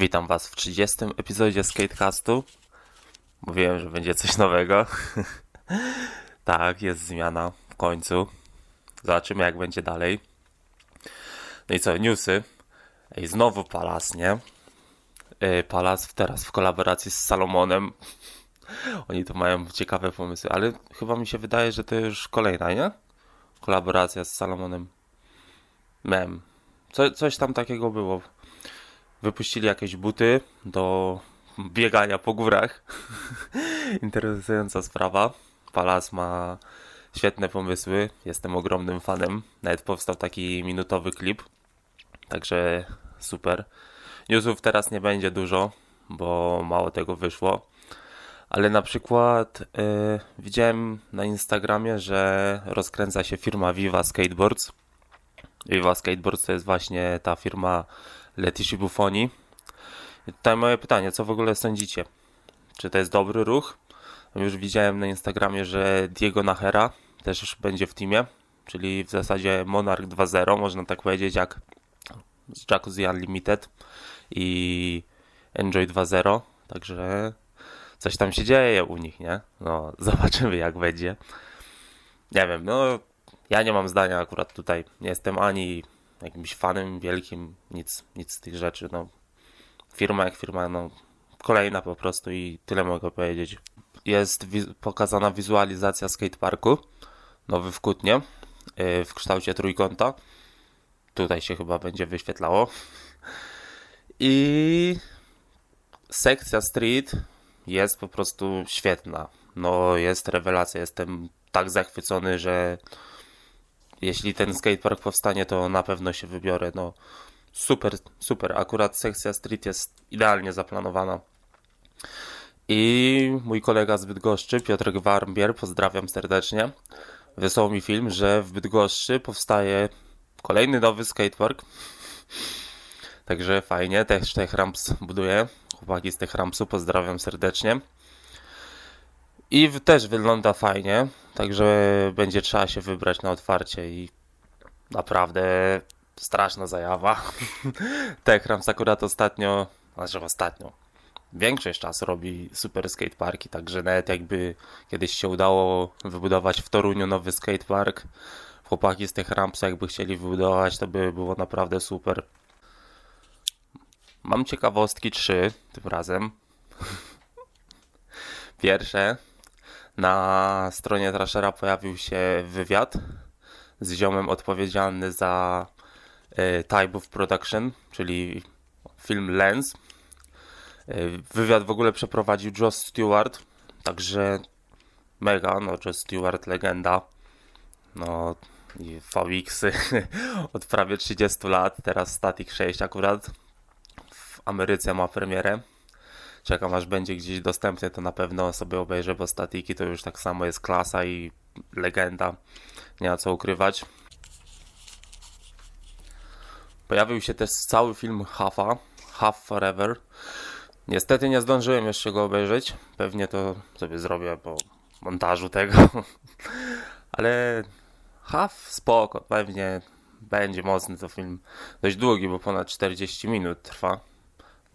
Witam Was w 30. epizodzie Skatecastu. Mówiłem, że będzie coś nowego. tak, jest zmiana w końcu. Zobaczymy, jak będzie dalej. No i co, newsy. Ej, znowu Palas, nie? Palas teraz w kolaboracji z Salomonem. Oni tu mają ciekawe pomysły, ale chyba mi się wydaje, że to już kolejna, nie? Kolaboracja z Salomonem. Mem. Co, coś tam takiego było. Wypuścili jakieś buty do biegania po górach. Interesująca sprawa. Palas ma świetne pomysły. Jestem ogromnym fanem. Nawet powstał taki minutowy klip. Także super. Newsów teraz nie będzie dużo, bo mało tego wyszło. Ale na przykład e, widziałem na Instagramie, że rozkręca się firma Viva Skateboards. Viva Skateboards to jest właśnie ta firma Letici Buffoni. Tutaj moje pytanie, co w ogóle sądzicie? Czy to jest dobry ruch? Już widziałem na Instagramie, że Diego Nachera też już będzie w teamie, czyli w zasadzie Monarch 2.0, można tak powiedzieć, jak z Jacuzzi Unlimited i Enjoy 2.0, także coś tam się dzieje u nich, nie? No, zobaczymy jak będzie. Nie wiem, no ja nie mam zdania akurat tutaj. Nie jestem ani jakimś fanem wielkim, nic, nic z tych rzeczy. No, firma jak firma, no, kolejna po prostu i tyle mogę powiedzieć. Jest pokazana wizualizacja skateparku, nowy w Kutnie, yy, w kształcie trójkąta. Tutaj się chyba będzie wyświetlało. I sekcja street jest po prostu świetna. No, jest rewelacja. Jestem tak zachwycony, że jeśli ten skatepark powstanie, to na pewno się wybiorę. No, super, super. Akurat sekcja street jest idealnie zaplanowana. I mój kolega z Bydgoszczy, Piotrek Warmbier, pozdrawiam serdecznie, wysłał mi film, że w Bydgoszczy powstaje kolejny nowy skatepark. Także fajnie, też Tech Ramps buduje. Chłopaki z Tech Rampsu, pozdrawiam serdecznie. I też wygląda fajnie, także będzie trzeba się wybrać na otwarcie i naprawdę straszna zajawa. Techrams akurat ostatnio, znaczy ostatnio, większość czasu robi super skateparki, także nawet jakby kiedyś się udało wybudować w Toruniu nowy skatepark, chłopaki z Techramsa jakby chcieli wybudować, to by było naprawdę super. Mam ciekawostki trzy tym razem. Pierwsze, na stronie Trashera pojawił się wywiad z ziomem odpowiedzialny za e, Type Production, czyli film Lens. E, wywiad w ogóle przeprowadził Josh Stewart, także mega, no Josh Stewart legenda. No i VX-y od prawie 30 lat, teraz Static 6 akurat w Ameryce ma premierę. Czekam aż będzie gdzieś dostępny, to na pewno sobie obejrzę, bo statiki to już tak samo jest klasa i legenda. Nie ma co ukrywać. Pojawił się też cały film Halfa, Half Forever. Niestety nie zdążyłem jeszcze go obejrzeć. Pewnie to sobie zrobię po montażu tego. Ale Half spoko, pewnie będzie mocny to film. Dość długi, bo ponad 40 minut trwa.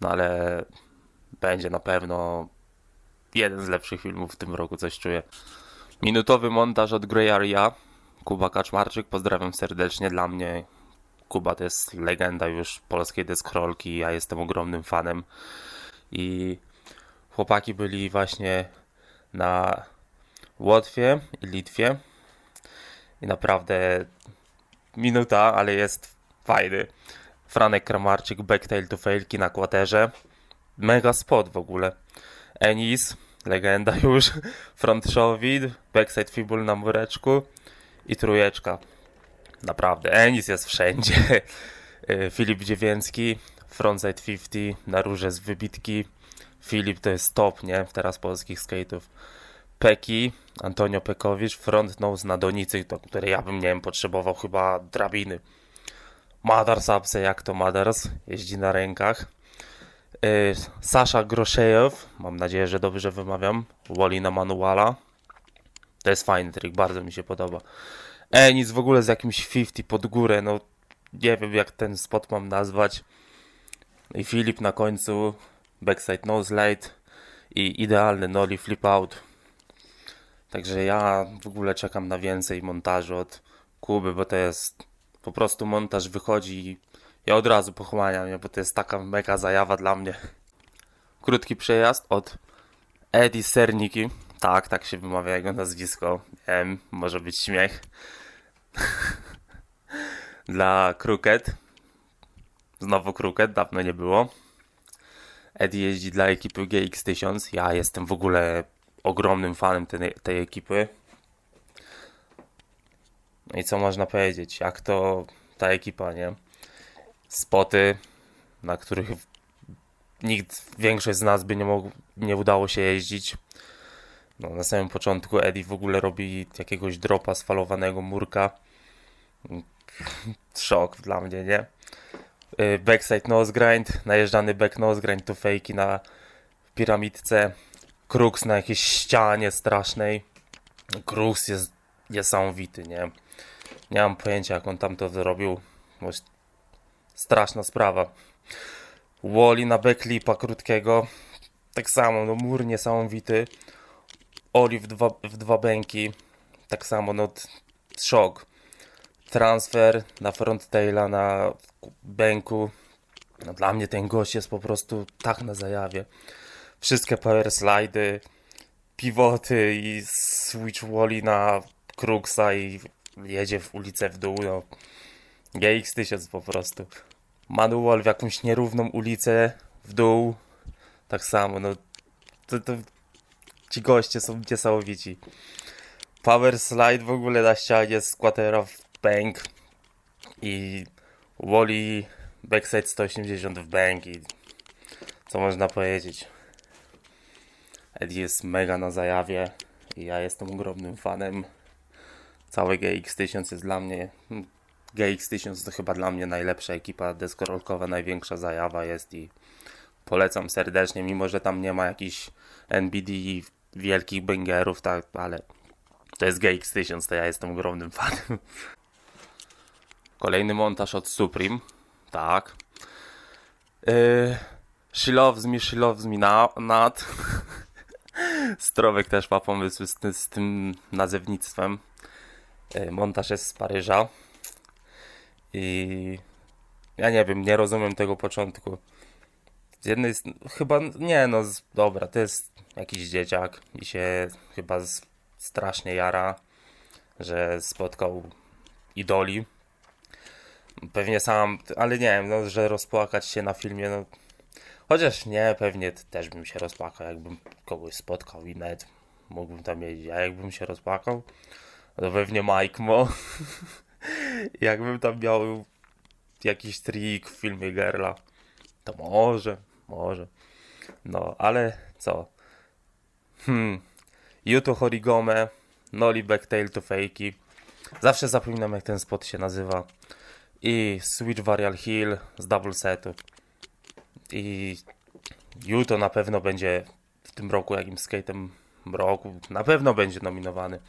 No ale będzie na pewno jeden z lepszych filmów w tym roku, coś czuję. Minutowy montaż od Grey Area. Kuba Kaczmarczyk, pozdrawiam serdecznie. Dla mnie Kuba to jest legenda już polskiej deskorolki. Ja jestem ogromnym fanem. I chłopaki byli właśnie na Łotwie i Litwie. I naprawdę minuta, ale jest fajny. Franek Kramarczyk, backtail to failki na kwaterze. Mega spot w ogóle. Enis, legenda już. Front showid, backside fibul na mureczku i trójeczka. Naprawdę, Enis jest wszędzie. Y, Filip Dziewięcki, frontside 50 na róże z wybitki. Filip to jest top, nie? Teraz polskich skate'ów. Peki, Antonio Pekowicz, front nose na donicy, do której ja bym, nie wiem, potrzebował chyba drabiny. Madars Apse, jak to Madars, jeździ na rękach. Y, Sasza Groszejew, mam nadzieję, że dobrze wymawiam, Woli na manuala. To jest fajny trik, bardzo mi się podoba. E, nic w ogóle z jakimś 50 pod górę, no nie wiem jak ten spot mam nazwać. No i Filip na końcu, backside nose slide i idealny nollie flip out. Także ja w ogóle czekam na więcej montażu od Kuby, bo to jest po prostu montaż wychodzi ja od razu pochłaniam je, bo to jest taka mega zajawa dla mnie. Krótki przejazd od Eddie Serniki. Tak, tak się wymawia jego nazwisko. Wiem, może być śmiech. Dla Crooked. Znowu Crooked, dawno nie było. Eddie jeździ dla ekipy GX1000. Ja jestem w ogóle ogromnym fanem tej, tej ekipy. No i co można powiedzieć? Jak to ta ekipa, nie? Spoty, na których nikt, większość z nas by nie, mógł, nie udało się jeździć. No, na samym początku Eddie w ogóle robi jakiegoś dropa sfalowanego murka. Szok dla mnie, nie? Y, Backside nose grind, najeżdżany back nose grind to fejki na piramidce. Krux na jakiejś ścianie strasznej. Krux jest niesamowity, nie? Nie mam pojęcia jak on tam to zrobił. Straszna sprawa. Wally na backlipa krótkiego. Tak samo, no mur niesamowity. Oli w dwa, w dwa bęki. Tak samo, no szok. Transfer na fronttaila na bęku. No, dla mnie ten gość jest po prostu tak na zajawie. Wszystkie power slidy, pivoty i switch wally na Kruxa i jedzie w ulicę w dół. No. GX1000 po prostu. Manual w jakąś nierówną ulicę w dół. Tak samo, no. To, to, ci goście są niesamowici. Power slide w ogóle na ścianie squattera w bank. I Wally backside 180 w bank. I co można powiedzieć? Eddie jest mega na zajawie. I ja jestem ogromnym fanem. Cały GX1000 jest dla mnie GX1000 to chyba dla mnie najlepsza ekipa deskorolkowa, największa zajawa jest i polecam serdecznie, mimo że tam nie ma jakichś NBD i wielkich bangerów, tak, ale to jest GX1000, to ja jestem ogromnym fanem. Kolejny montaż od Supreme, tak. Yy, she loves me, she loves me not. Strowek też ma pomysł z, z tym nazewnictwem. Yy, montaż jest z Paryża. I ja nie wiem, nie rozumiem tego początku. Z jednej chyba, nie no, z, dobra, to jest jakiś dzieciak i się chyba z, strasznie jara, że spotkał idoli. Pewnie sam, ale nie wiem, no, że rozpłakać się na filmie, no. Chociaż nie, pewnie też bym się rozpłakał, jakbym kogoś spotkał i nawet mógłbym tam jeździć. A jakbym się rozpłakał, to pewnie Mike Mo. Jakbym tam miał jakiś trik w filmie Gerla, to może, może. No, ale co? Hmm. Yuto Horigome, Noli Backtail to Fakey. Zawsze zapominam jak ten spot się nazywa. I Switch Varial Hill z double setu. I Yuto na pewno będzie w tym roku jakimś skatem roku. Na pewno będzie nominowany.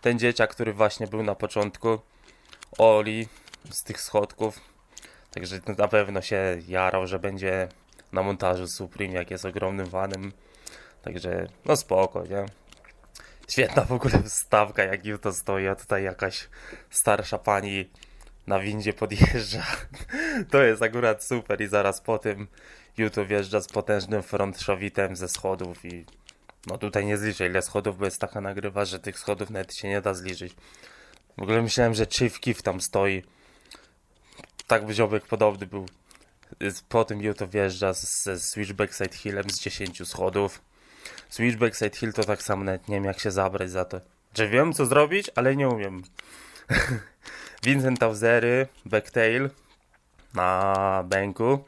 Ten dzieciak, który właśnie był na początku. Oli z tych schodków. Także na pewno się jarał, że będzie na montażu Supreme, jak jest ogromnym fanem. Także no spoko, nie? Świetna w ogóle wstawka, jak Juto stoi, a tutaj jakaś starsza pani na windzie podjeżdża. To jest akurat super i zaraz po tym Juto wjeżdża z potężnym frontszowitem ze schodów i no tutaj nie zliczę ile schodów, bo jest taka nagrywa, że tych schodów nawet się nie da zliczyć. W ogóle myślałem, że Chief Keef tam stoi. Tak by ziomek podobny był. Po tym Juto wjeżdża ze Switchback Side Hillem z 10 schodów. Switchback Side Hill to tak samo nawet nie wiem jak się zabrać za to. Że wiem co zrobić, ale nie umiem. Vincent Tauzery, Backtail na bęku.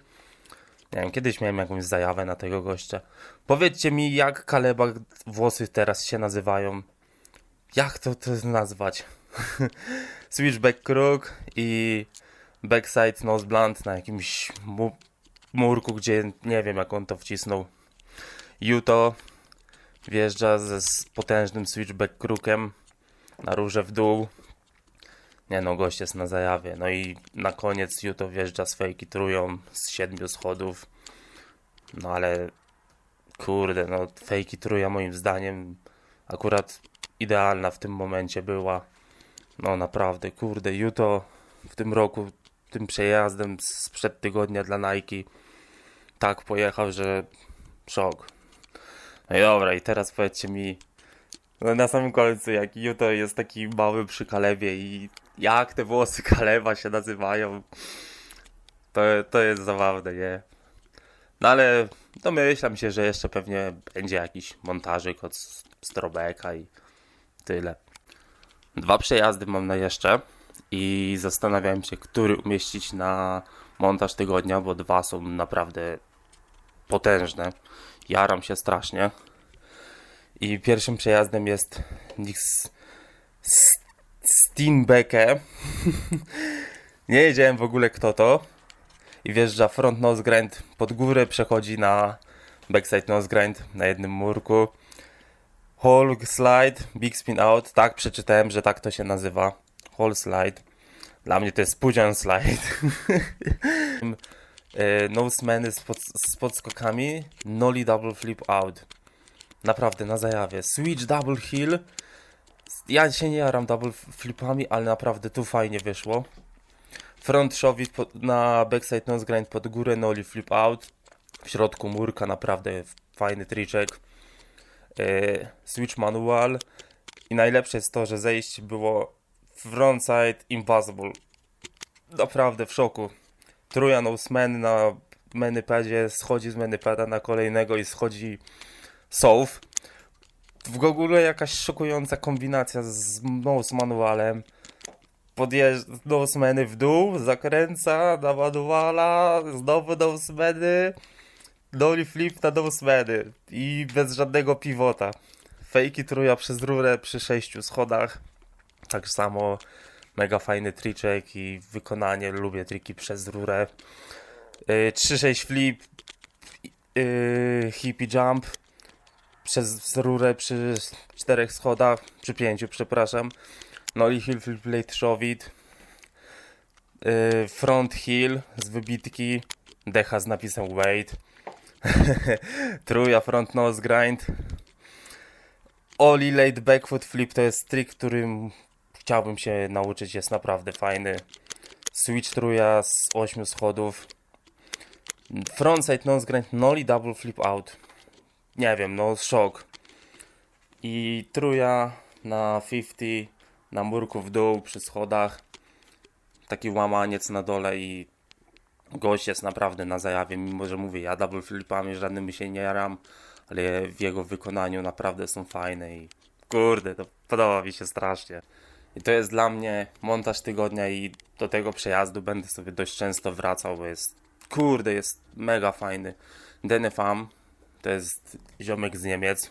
Nie wiem, kiedyś miałem jakąś zajawę na tego gościa. Powiedzcie mi, jak Kaleba włosy teraz się nazywają. Jak to, to nazwać? Switchback Crook i Backside Nose Blunt na jakimś mu murku, gdzie nie wiem jak on to wcisnął. Juto wjeżdża ze z potężnym Switchback Crookiem na róże w dół. Nie no, gość jest na zajawie. No i na koniec Juto wjeżdża z fejki tróją z siedmiu schodów. No ale kurde, no fejki trójka moim zdaniem akurat idealna w tym momencie była. No naprawdę, kurde, Juto w tym roku tym przejazdem sprzed tygodnia dla Nike tak pojechał, że szok. No i dobra, i teraz powiedzcie mi, no na samym końcu, jak Juto jest taki mały przy Kalewie i jak te włosy Kalewa się nazywają, to, to jest zabawne, nie? No ale domyślam się, że jeszcze pewnie będzie jakiś montażyk od Strobeka i tyle. Dwa przejazdy mam na jeszcze i zastanawiałem się, który umieścić na montaż tygodnia, bo dwa są naprawdę potężne. Jaram się strasznie. I pierwszym przejazdem jest Nix Steenbecke. Nie wiedziałem w ogóle kto to. I wjeżdża front nose grind pod górę, przechodzi na backside nose grind na jednym murku. Hole slide, big spin out. Tak, przeczytałem, że tak to się nazywa. Hole slide. Dla mnie to jest pudzian slide. E, Nosemany z, pod, z podskokami. Nollie double flip out. Naprawdę, na zajawie. Switch double hill. Ja się nie jaram double flipami, ale naprawdę tu fajnie wyszło. Front shove na backside nose grind pod górę, nollie flip out. W środku murka, naprawdę fajny triczek. E, switch manual. I najlepsze jest to, że zejście było frontside impossible. Naprawdę w szoku. Truja noseman na manypadzie, schodzi z manypada na kolejnego i schodzi sof. W ogóle jakaś szokująca kombinacja z nose manualem. Podjeżdża nosemany w dół, zakręca na manuala, znowu nosemany, dolly flip na nosemany i bez żadnego pivota. Fejki truja przez rurę przy sześciu schodach. Tak samo mega fajny triczek i wykonanie, lubię triki przez rurę. Yy, 3-6 flip, yy, hippie jump przez rurę przy czterech schodach, przy pięciu, przepraszam. No i hill flip late shove-it. Yy, front hill z wybitki, decha z napisem wait. Truja front nose grind. Oli late backfoot flip to jest trik, którym chciałbym się nauczyć, jest naprawdę fajny. Switch truja z 8 schodów. Frontside nose grind, nollie double flip out. Nie wiem, no szok. I truja na 50, na murku w dół przy schodach. Taki łamaniec na dole i gość jest naprawdę na zajawie, mimo że mówię, ja double flipami żadnymi się nie jaram, ale w jego wykonaniu naprawdę są fajne i kurde, to podoba mi się strasznie. I to jest dla mnie montaż tygodnia i do tego przejazdu będę sobie dość często wracał, bo jest, kurde, jest mega fajny. Denefam to jest ziomek z Niemiec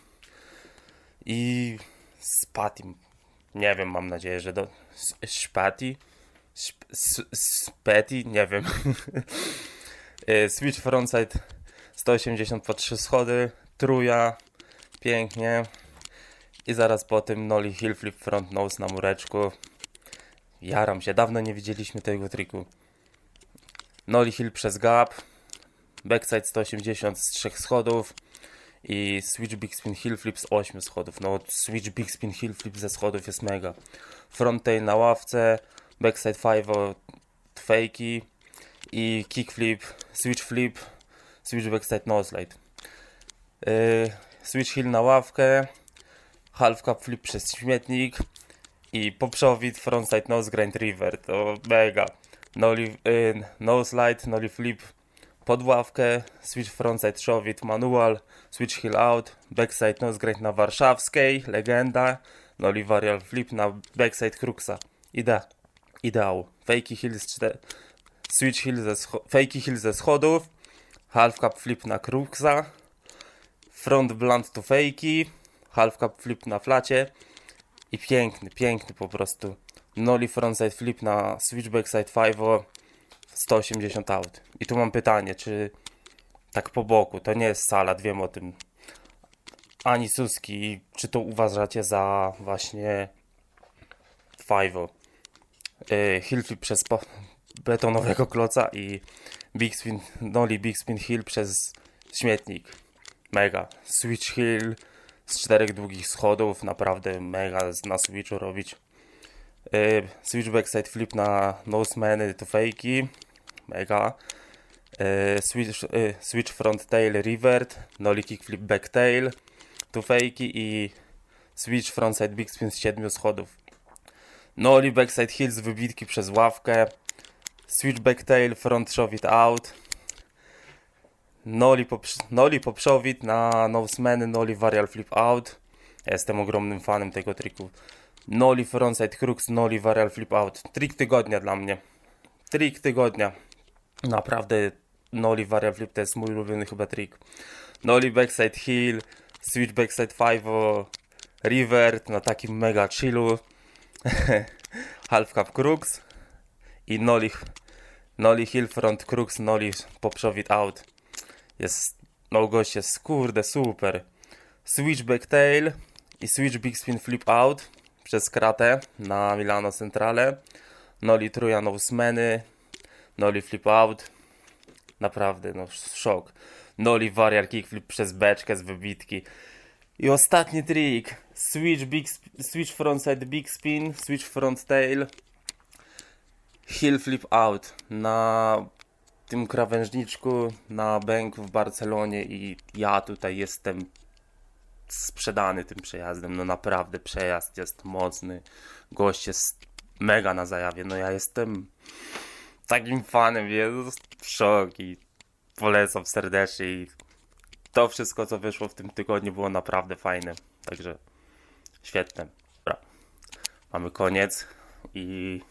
i z Patim, nie wiem, mam nadzieję, że do Spati, Spati, nie wiem. Y, Switch frontside 180 po 3 schody, truja, pięknie. I zaraz po tym Nolly Hill Flip Front Nose na mureczku. Jaram się, dawno nie widzieliśmy tego triku. Nolly Hill przez gap. Backside 180 z 3 schodów. I Switch Big Spin Hill Flip z 8 schodów. No, Switch Big Spin Hill Flip ze schodów jest mega. Front tail na ławce. Backside 5 fakey. I kickflip, switch flip, switch backside nose slide. Yy, switch hill na ławkę half cup flip przez śmietnik i poprzowid frontside nose grind river, to mega. Nollie, y, nose slide, nollie flip pod ławkę, switch frontside shove manual, switch hill out, backside nose grind na warszawskiej, legenda, nollie varial flip na backside kruxa. Ide, ideał. Fakey hill z 4, switch hill ze, fakey ze schodów, half cup flip na kruxa, front blunt to fakey, half cup flip na flacie i piękny, piękny po prostu. Nollie frontside flip na switchback side 5 180 out. I tu mam pytanie, czy tak po boku, to nie jest sala, wiem o tym. Ani Suski, czy to uważacie za właśnie 5 yy, hill flip przez betonowego kloca i big spin, nollie big spin hill przez śmietnik. Mega. Switch Hill z czterech długich schodów. Naprawdę mega na Switchu robić. Yy, switch backside flip na nosemany to fake'i. Mega. Yy, switch, switch front tail revert. Nollie kickflip back tail. To fake'i i switch frontside big spin z siedmiu schodów. Nollie backside hill z wybitki przez ławkę. Switch back tail front shove out. Noli, poprz noli poprzowid na nosemany, noli varial flip out. Ja jestem ogromnym fanem tego triku. Noli frontside crux, noli varial flip out. Trik tygodnia dla mnie. Trik tygodnia. Naprawdę noli varial flip to jest mój ulubiony chyba trik. Noli backside heel, switch backside 5 revert na takim mega chillu. Half cap crux i noli, noli heel front crux, noli poprzowid out. Jest, no gość jest kurde super. Switch back tail i switch big spin flip out przez kratę na Milano Centrale. Noli truja nosemany, noli flip out. Naprawdę, no szok. Noli varial kickflip przez beczkę z wybitki. I ostatni trik. Switch, big, switch frontside big spin, switch front tail. Heel flip out na tym krawężniczku na bęk w Barcelonie i ja tutaj jestem sprzedany tym przejazdem. No naprawdę przejazd jest mocny. Gość jest mega na zajawie. No ja jestem takim fanem, jest szok i polecam serdecznie i to wszystko co wyszło w tym tygodniu było naprawdę fajne. Także świetne. Dobra. Mamy koniec i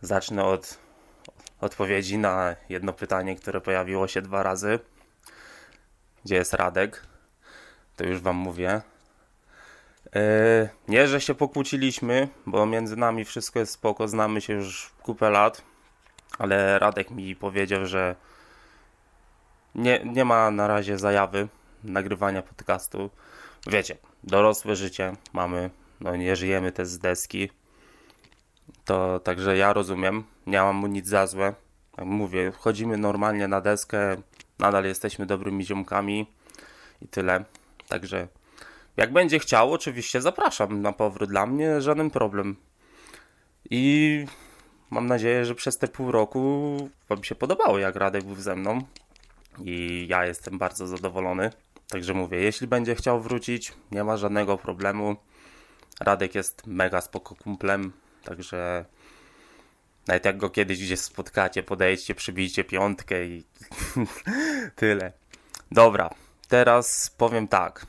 zacznę od odpowiedzi na jedno pytanie, które pojawiło się dwa razy. Gdzie jest Radek? To już wam mówię. Yy, nie, że się pokłóciliśmy, bo między nami wszystko jest spoko, znamy się już kupę lat, ale Radek mi powiedział, że nie, nie ma na razie zajawy nagrywania podcastu. Wiecie, dorosłe życie mamy, no nie żyjemy też z deski. To także ja rozumiem, nie mam mu nic za złe. Jak mówię, chodzimy normalnie na deskę, nadal jesteśmy dobrymi ziomkami i tyle. Także jak będzie chciał, oczywiście zapraszam na powrót dla mnie, żaden problem. I mam nadzieję, że przez te pół roku Wam się podobało, jak Radek był ze mną. I ja jestem bardzo zadowolony. Także mówię, jeśli będzie chciał wrócić, nie ma żadnego problemu. Radek jest mega spoko kumplem, także nawet jak go kiedyś gdzieś spotkacie, podejdźcie, przybijcie piątkę i tyle. Dobra, teraz powiem tak.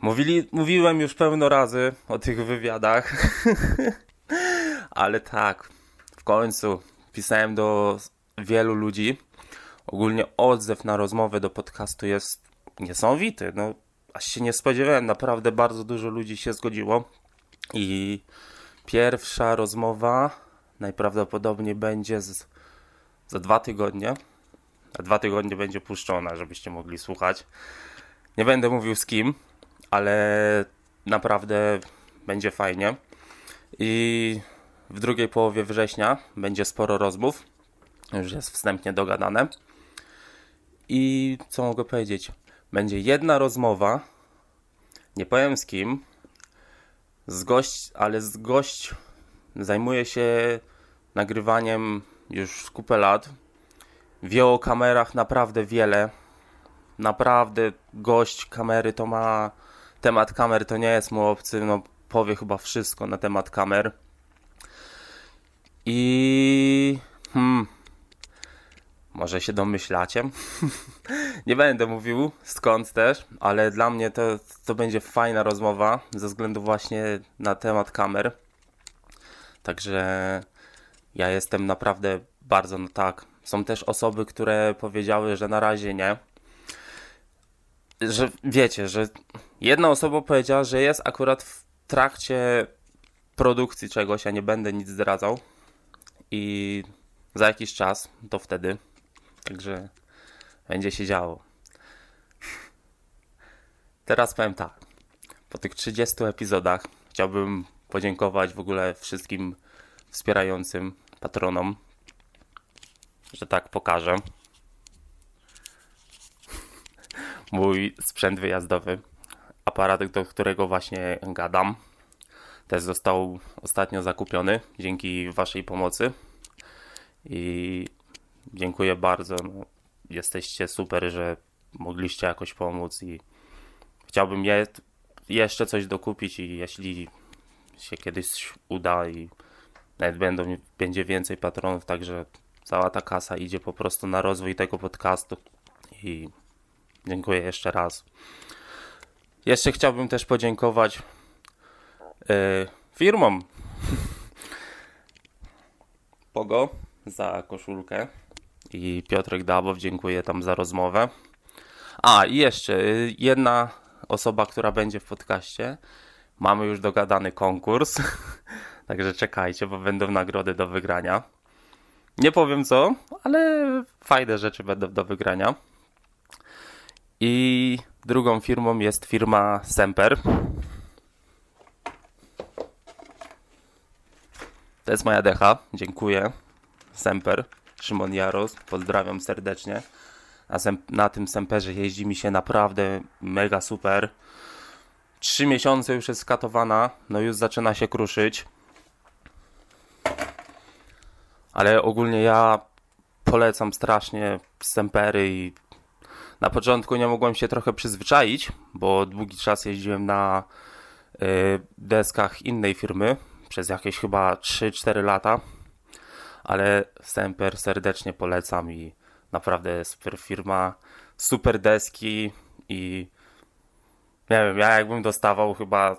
Mówili, mówiłem już pełno razy o tych wywiadach, ale tak, w końcu pisałem do wielu ludzi. Ogólnie odzew na rozmowę do podcastu jest niesamowity. No, aż się nie spodziewałem, naprawdę bardzo dużo ludzi się zgodziło. I pierwsza rozmowa najprawdopodobniej będzie z, za dwa tygodnie. Za dwa tygodnie będzie puszczona, żebyście mogli słuchać. Nie będę mówił z kim, ale naprawdę będzie fajnie. I w drugiej połowie września będzie sporo rozmów. Już jest wstępnie dogadane. I co mogę powiedzieć? Będzie jedna rozmowa. Nie powiem z kim. Z gość, ale z gość zajmuje się nagrywaniem już kupę lat. Wie o kamerach naprawdę wiele. Naprawdę gość kamery to ma. Temat kamer to nie jest mu obcy. No, powie chyba wszystko na temat kamer. I. Hmm. Może się domyślacie. nie będę mówił skąd też, ale dla mnie to, to będzie fajna rozmowa ze względu właśnie na temat kamer. Także ja jestem naprawdę bardzo no tak. Są też osoby, które powiedziały, że na razie nie. Że wiecie, że jedna osoba powiedziała, że jest akurat w trakcie produkcji czegoś, ja nie będę nic zdradzał. I za jakiś czas, to wtedy. Także będzie się działo. Teraz powiem tak. Po tych 30 epizodach chciałbym podziękować w ogóle wszystkim wspierającym patronom, że tak pokażę. mój sprzęt wyjazdowy. Aparat, do którego właśnie gadam. Też został ostatnio zakupiony dzięki Waszej pomocy. I dziękuję bardzo. No, jesteście super, że mogliście jakoś pomóc i chciałbym je, jeszcze coś dokupić i jeśli się kiedyś uda i nawet będą, będzie więcej patronów, także cała ta kasa idzie po prostu na rozwój tego podcastu i dziękuję jeszcze raz. Jeszcze chciałbym też podziękować e, firmom Pogo za koszulkę i Piotrek Dabow dziękuję tam za rozmowę. A i jeszcze y, jedna osoba, która będzie w podcaście. Mamy już dogadany konkurs, także czekajcie, bo będą nagrody do wygrania. Nie powiem co, ale fajne rzeczy będą do wygrania. I drugą firmą jest firma Semper. To jest moja decha. Dziękuję. Semper. Szymon Jaros. Pozdrawiam serdecznie. Na, na tym Semperze jeździ mi się naprawdę mega super. Trzy miesiące już jest skatowana. No już zaczyna się kruszyć. Ale ogólnie ja polecam strasznie Sempery i na początku nie mogłem się trochę przyzwyczaić, bo długi czas jeździłem na y, deskach innej firmy przez jakieś chyba 3-4 lata. Ale Semper serdecznie polecam i naprawdę super firma, super deski i nie wiem, ja jakbym dostawał chyba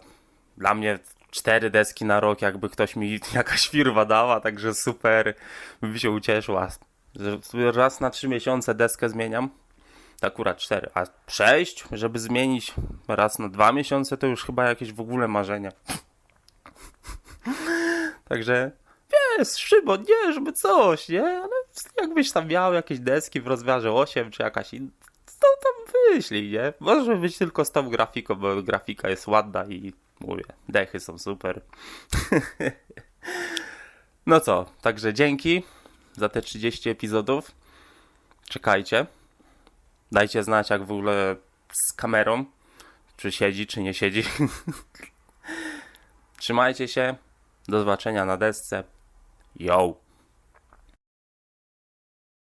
dla mnie cztery deski na rok, jakby ktoś mi jakaś firma dała, także super, bym się ucieszył. A że raz na trzy miesiące deskę zmieniam, akurat cztery, a sześć, żeby zmienić raz na dwa miesiące, to już chyba jakieś w ogóle marzenie. Także wiesz, Szymon, nie, żeby coś, nie? Ale jakbyś tam miał jakieś deski w rozmiarze 8 czy jakaś inna, to tam wyślij, nie? Może być tylko z tą grafiką, bo grafika jest ładna i mówię, dechy są super. no co, także dzięki za te 30 epizodów. Czekajcie. Dajcie znać, jak w ogóle z kamerą, czy siedzi, czy nie siedzi. Trzymajcie się. Do zobaczenia na desce. Yo!